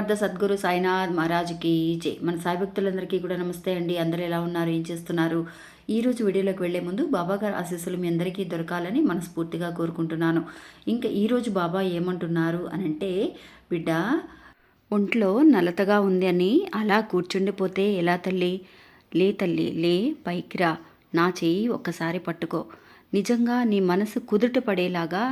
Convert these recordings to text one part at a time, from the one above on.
సమర్థ సద్గురు సాయినాథ్ మహారాజ్కి జై. మన సాయి భక్తులందరికీ కూడా నమస్తే అండి. అందరూ ఎలా ఉన్నారు? ఏం చేస్తున్నారు? ఈ రోజు వీడియోలోకి వెళ్ళే ముందు బాబా గారి ఆశీస్సులు మీ అందరికీ దొరకాలని మనస్ఫూర్తిగా కోరుకుంటున్నాను. ఇంకా ఈరోజు బాబా ఏమంటున్నారు అని అంటే బిడ్డ ఒంట్లో నలతగా ఉంది అని అలా కూర్చుండిపోతే ఎలా తల్లి? లే తల్లి లే పైకిరా నా చేయి ఒక్కసారి పట్టుకో. నిజంగా నీ మనసు కుదుట పడేలాగా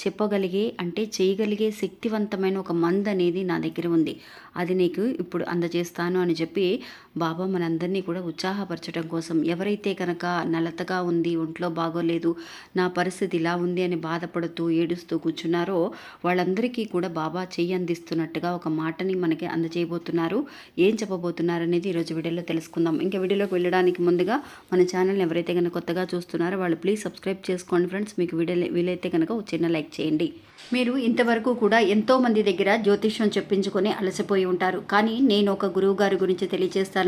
చెప్పగలిగే అంటే చేయగలిగే శక్తివంతమైన ఒక మంద అనేది నా దగ్గర ఉంది. అది నీకు ఇప్పుడు అందజేస్తాను అని చెప్పి బాబా మనందరినీ కూడా ఉత్సాహపరచడం కోసం ఎవరైతే కనుక నలతగా ఉంది ఒంట్లో బాగోలేదు నా పరిస్థితి ఇలా ఉంది అని బాధపడుతూ ఏడుస్తూ కూర్చున్నారో వాళ్ళందరికీ కూడా బాబా చెయ్యి అందిస్తున్నట్టుగా ఒక మాటని మనకి అందజేయబోతున్నారు. ఏం చెప్పబోతున్నారు అనేది ఈరోజు వీడియోలో తెలుసుకుందాం. ఇంకా వీడియోలోకి వెళ్ళడానికి ముందుగా మన ఛానల్ని ఎవరైతే కనుక కొత్తగా చూస్తున్నారో వాళ్ళు ప్లీజ్ సబ్స్క్రైబ్ చేసుకోండి ఫ్రెండ్స్. మీకు వీడియో వీలైతే కనుక చిన్న లైక్ చేయండి. మీరు ఇంతవరకు కూడా ఎంతో మంది దగ్గర జ్యోతిష్యం చెప్పించుకొని అలసిపోయి ఉంటారు. కానీ నేను ఒక గురువు గారి గురించి తెలియజేస్తాను.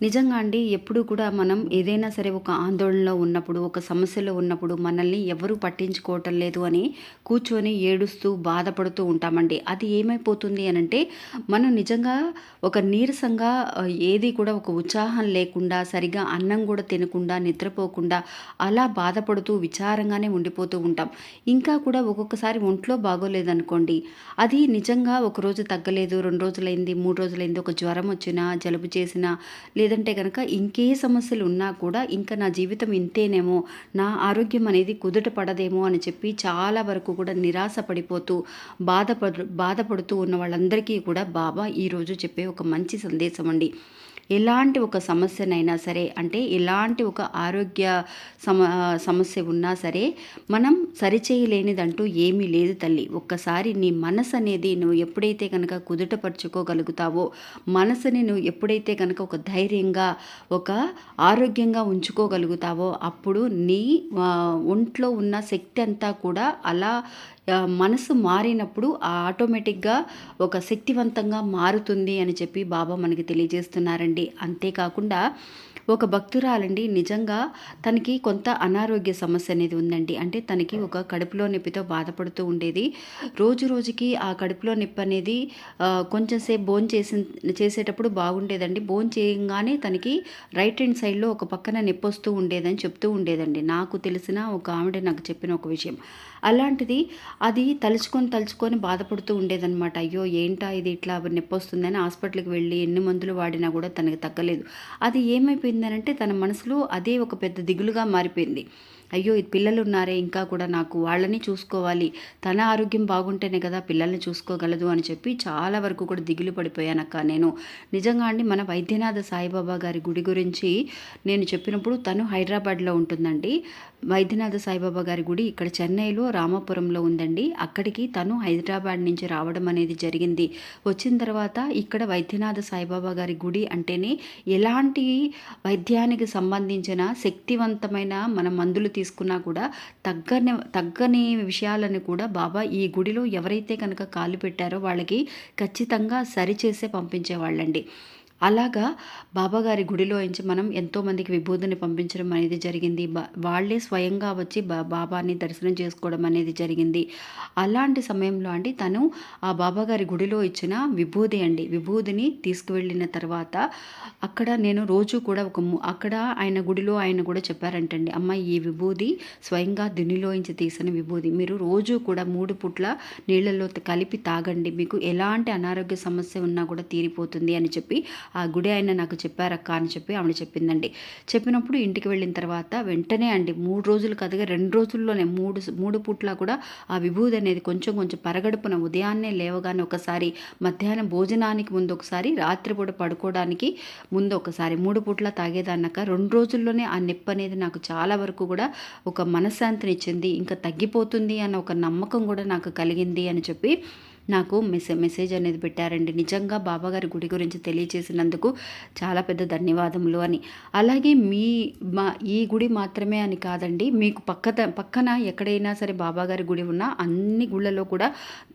నిజంగా అండి ఎప్పుడు కూడా మనం ఏదైనా సరే ఒక ఆందోళనలో ఉన్నప్పుడు ఒక సమస్యలో ఉన్నప్పుడు మనల్ని ఎవరూ పట్టించుకోవటం లేదు అని కూర్చొని ఏడుస్తూ బాధపడుతూ ఉంటామండి. అది ఏమైపోతుంది అని అంటే మనం నిజంగా ఒక నీరసంగా ఏది కూడా ఒక ఉత్సాహం లేకుండా సరిగా అన్నం కూడా తినకుండా నిద్రపోకుండా అలా బాధపడుతూ విచారంగానే ఉండిపోతూ ఉంటాం. ఇంకా కూడా ఒక్కొక్కసారి ఒంట్లో బాగోలేదనుకోండి అది నిజంగా ఒక రోజు తగ్గలేదు రెండు రోజులైంది మూడు రోజులైంది ఒక జ్వరం వచ్చినా జలుబు చేసినా లేదంటే కనుక ఇంకే సమస్యలు ఉన్నా కూడా ఇంకా నా జీవితం ఇంతేనేమో నా ఆరోగ్యం అనేది కుదుట పడదేమో అని చెప్పి చాలా వరకు కూడా నిరాశ పడిపోతూ బాధపడు బాధపడుతూ ఉన్న వాళ్ళందరికీ కూడా బాబా ఈరోజు చెప్పే ఒక మంచి సందేశం అండి. ఎలాంటి ఒక సమస్యనైనా సరే అంటే ఎలాంటి ఒక ఆరోగ్య సమ సమస్య ఉన్నా సరే మనం సరిచేయలేనిదంటూ ఏమీ లేదు తల్లి. ఒక్కసారి నీ మనసు అనేది నువ్వు ఎప్పుడైతే కనుక కుదుటపరుచుకోగలుగుతావో మనసుని నువ్వు ఎప్పుడైతే కనుక ఒక ధైర్యం ధైర్యంగా ఒక ఆరోగ్యంగా ఉంచుకోగలుగుతావో అప్పుడు నీ ఒంట్లో ఉన్న శక్తి అంతా కూడా అలా మనసు మారినప్పుడు ఆ ఆటోమేటిక్గా ఒక శక్తివంతంగా మారుతుంది అని చెప్పి బాబా మనకి తెలియజేస్తున్నారండి. అంతేకాకుండా ఒక భక్తురాలండి. నిజంగా తనకి కొంత అనారోగ్య సమస్య అనేది ఉందండి. అంటే తనకి ఒక కడుపులో నొప్పితో బాధపడుతూ ఉండేది. రోజు రోజుకి ఆ కడుపులో నొప్పి అనేది కొంచెంసేపు కొంచెం సేపు బోన్ చేసి చేసేటప్పుడు బాగుండేదండి. బోన్ చేయగానే తనకి రైట్ హ్యాండ్ సైడ్లో ఒక పక్కన నొప్పి వస్తూ ఉండేదని చెప్తూ ఉండేదండి. నాకు తెలిసిన ఒక ఆవిడ నాకు చెప్పిన ఒక విషయం. అలాంటిది అది తలుచుకొని తలుచుకొని బాధపడుతూ ఉండేదన్నమాట. అయ్యో ఏంటా ఇది ఇట్లా నొప్పి వస్తుందని హాస్పిటల్కి వెళ్ళి ఎన్ని మందులు వాడినా కూడా తనకి తగ్గలేదు. అది ఏమైపోయింది? ఏమైపోయిందనంటే తన మనసులో అదే ఒక పెద్ద దిగులుగా మారిపోయింది. అయ్యో ఈ పిల్లలు ఉన్నారే ఇంకా కూడా నాకు వాళ్ళని చూసుకోవాలి. తన ఆరోగ్యం బాగుంటేనే కదా పిల్లల్ని చూసుకోగలదు అని చెప్పి చాలా వరకు కూడా దిగులు పడిపోయానక్క నేను. నిజంగా అండి మన వైద్యనాథ సాయిబాబా గారి గుడి గురించి నేను చెప్పినప్పుడు తను హైదరాబాద్లో ఉంటుందండి. వైద్యనాథ సాయిబాబా గారి గుడి ఇక్కడ చెన్నైలో రామాపురంలో ఉందండి. అక్కడికి తను హైదరాబాద్ నుంచి రావడం అనేది జరిగింది. వచ్చిన తర్వాత ఇక్కడ వైద్యనాథ సాయిబాబా గారి గుడి అంటేనే ఎలాంటి వైద్యానికి సంబంధించిన శక్తివంతమైన మన మందులు తీసుకున్నా కూడా తగ్గని తగ్గని విషయాలను కూడా బాబా ఈ గుడిలో ఎవరైతే కనుక కాలు పెట్టారో వాళ్ళకి ఖచ్చితంగా సరిచేసే పంపించేవాళ్ళండి. అలాగా బాబాగారి గుడిలో నుంచి మనం ఎంతోమందికి విభూతిని పంపించడం అనేది జరిగింది. వాళ్ళే స్వయంగా వచ్చి బా బాబాని దర్శనం చేసుకోవడం అనేది జరిగింది. అలాంటి సమయంలో అండి తను ఆ బాబాగారి గుడిలో ఇచ్చిన విభూది అండి విభూదిని తీసుకువెళ్ళిన తర్వాత అక్కడ నేను రోజు కూడా ఒక ము- అక్కడ ఆయన గుడిలో ఆయన కూడా చెప్పారంటండి అమ్మ ఈ విభూది స్వయంగా దునిలోంచి తీసిన విభూది మీరు రోజు కూడా మూడు పుట్ల నీళ్ళల్లో కలిపి తాగండి. మీకు ఎలాంటి అనారోగ్య సమస్య ఉన్నా కూడా తీరిపోతుంది అని చెప్పి ఆ గుడి ఆయన నాకు చెప్పారక్క అని చెప్పి ఆవిడ చెప్పిందండి. చెప్పినప్పుడు ఇంటికి వెళ్ళిన తర్వాత వెంటనే అండి మూడు రోజులు కదగా రెండు రోజుల్లోనే మూడు మూడు పూట్ల కూడా ఆ విభూది అనేది కొంచెం కొంచెం పరగడుపున ఉదయాన్నే లేవగానే ఒకసారి మధ్యాహ్నం భోజనానికి ముందు ఒకసారి రాత్రిపూట పడుకోవడానికి ముందు ఒకసారి మూడు పూట్ల తాగేదాన్నాక రెండు రోజుల్లోనే ఆ నొప్పి అనేది నాకు చాలా వరకు కూడా ఒక మనశ్శాంతినిచ్చింది. ఇంకా తగ్గిపోతుంది అన్న ఒక నమ్మకం కూడా నాకు కలిగింది అని చెప్పి నాకు మెసే మెసేజ్ అనేది పెట్టారండి. నిజంగా బాబాగారి గుడి గురించి తెలియజేసినందుకు చాలా పెద్ద ధన్యవాదములు అని. అలాగే మీ మా ఈ గుడి మాత్రమే అని కాదండి మీకు పక్క పక్కన ఎక్కడైనా సరే బాబాగారి గుడి ఉన్నా అన్ని గుళ్ళలో కూడా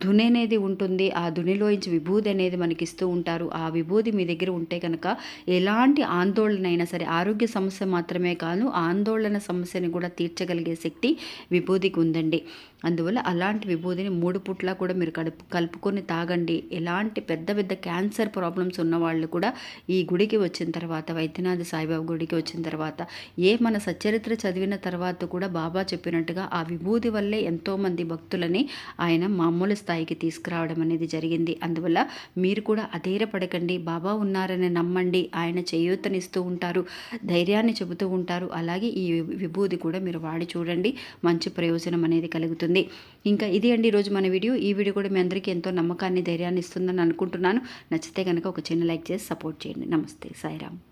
ధుని అనేది ఉంటుంది. ఆ ధునిలోంచి విభూది అనేది మనకి ఇస్తూ ఉంటారు. ఆ విభూది మీ దగ్గర ఉంటే కనుక ఎలాంటి ఆందోళన అయినా సరే ఆరోగ్య సమస్య మాత్రమే కాదు ఆందోళన సమస్యని కూడా తీర్చగలిగే శక్తి విభూదికి ఉందండి. అందువల్ల అలాంటి విభూదిని మూడు పుట్ల కూడా మీరు కడుపు కలుపుకొని తాగండి. ఎలాంటి పెద్ద పెద్ద క్యాన్సర్ ప్రాబ్లమ్స్ ఉన్న వాళ్ళు కూడా ఈ గుడికి వచ్చిన తర్వాత వైద్యనాథ సాయిబాబా గుడికి వచ్చిన తర్వాత ఏ మన సచరిత్ర చదివిన తర్వాత కూడా బాబా చెప్పినట్టుగా ఆ విభూది వల్లే ఎంతోమంది భక్తులని ఆయన మామూలు స్థాయికి తీసుకురావడం అనేది జరిగింది. అందువల్ల మీరు కూడా అధైర్యపడకండి. బాబా ఉన్నారని నమ్మండి. ఆయన చేయూతనిస్తూ ఉంటారు. ధైర్యాన్ని చెబుతూ ఉంటారు. అలాగే ఈ విభూది కూడా మీరు వాడి చూడండి. మంచి ప్రయోజనం అనేది కలుగుతుంది. ఇంకా ఇది అండి ఈరోజు మన వీడియో. ఈ వీడియో కూడా మీ అందరికీ ఎంతో నమ్మకాన్ని ధైర్యాన్ని ఇస్తుందని అనుకుంటున్నాను. నచ్చితే కనుక ఒక చిన్న లైక్ చేసి సపోర్ట్ చేయండి. నమస్తే. సాయిరామ్.